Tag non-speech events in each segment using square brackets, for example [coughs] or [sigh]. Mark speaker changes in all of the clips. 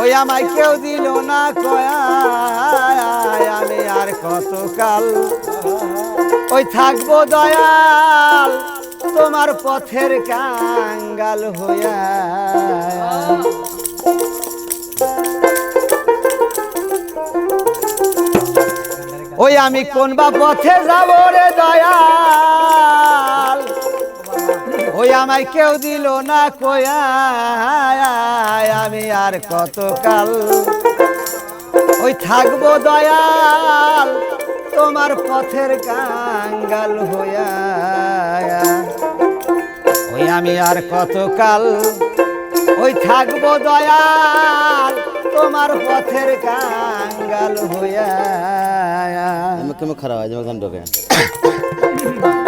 Speaker 1: ওই আমায় কেউ দিল না আমি আর কতকাল? ওই থাকব দয়াল, তোমার পথের কাঙ্গাল হইয়া। ওই আমি কোন বা পথে যাব রে দয়াল? ওই আমায় কেউ দিল না কয়া আমি আর কতকাল ওই থাকব দয়াল তোমার পথের কাঙ্গাল হইয়া। ওই আমি আর কতকাল ওই থাকব দয়াল তোমার পথের কাঙ্গাল হইয়া।
Speaker 2: আমি কেমন খারাপ হয় যেমন ঢোকে। [coughs]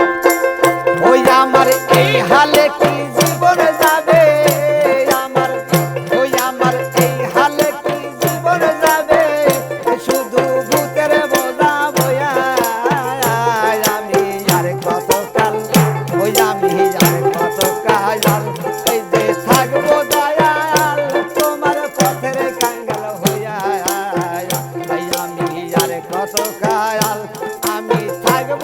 Speaker 1: আমার এই হালে কি জীবন যাবে? আমার, ওই আমার এই হালে কি জীবন যাবে? শুধু ভূতের বোঝা বয়া, আমি আর কত কাল ওই আমি আর কত কাল এই যে থাকব দয়াল, তোমার পথের কাঙ্গাল হইয়া আমি আর কত কাল আমি থাকব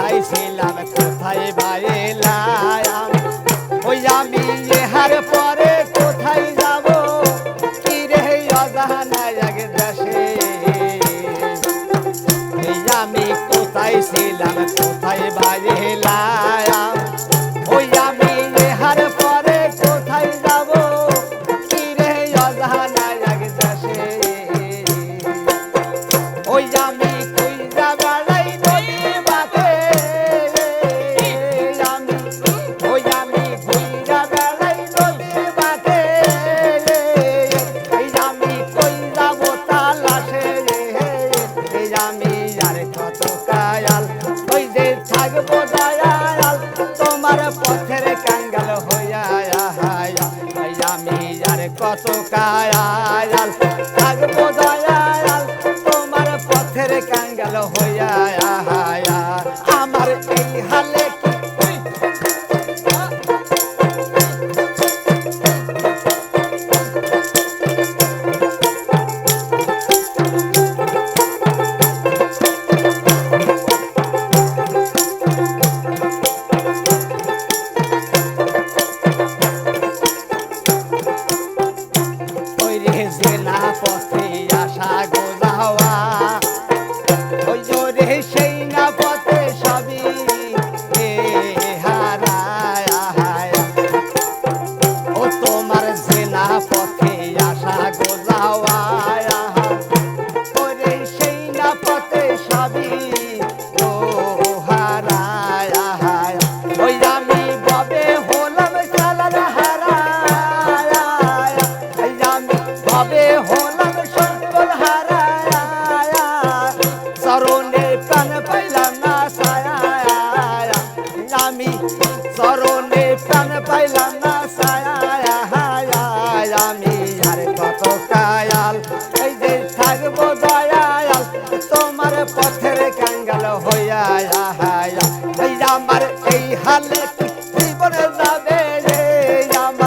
Speaker 1: কোথায় ছিলাম কোথায় বাইলাম ওই আমি ইহার পরে কোথায় যাব? কি রে অজানা এক দেশে? এই আমি কোথায় ছিলাম, কোথায় বাইলাম পথের কাঙ্গাল হইয়া আমি আর কত কায়াল। থাকব দয়াল, তোমার পথের কাঙ্গাল হইয়া আমার এই হালে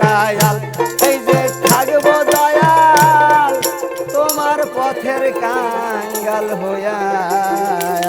Speaker 1: কায়াল এই যে থাকব দয়াল। তোমার পথের কাঙ্গাল হইয়া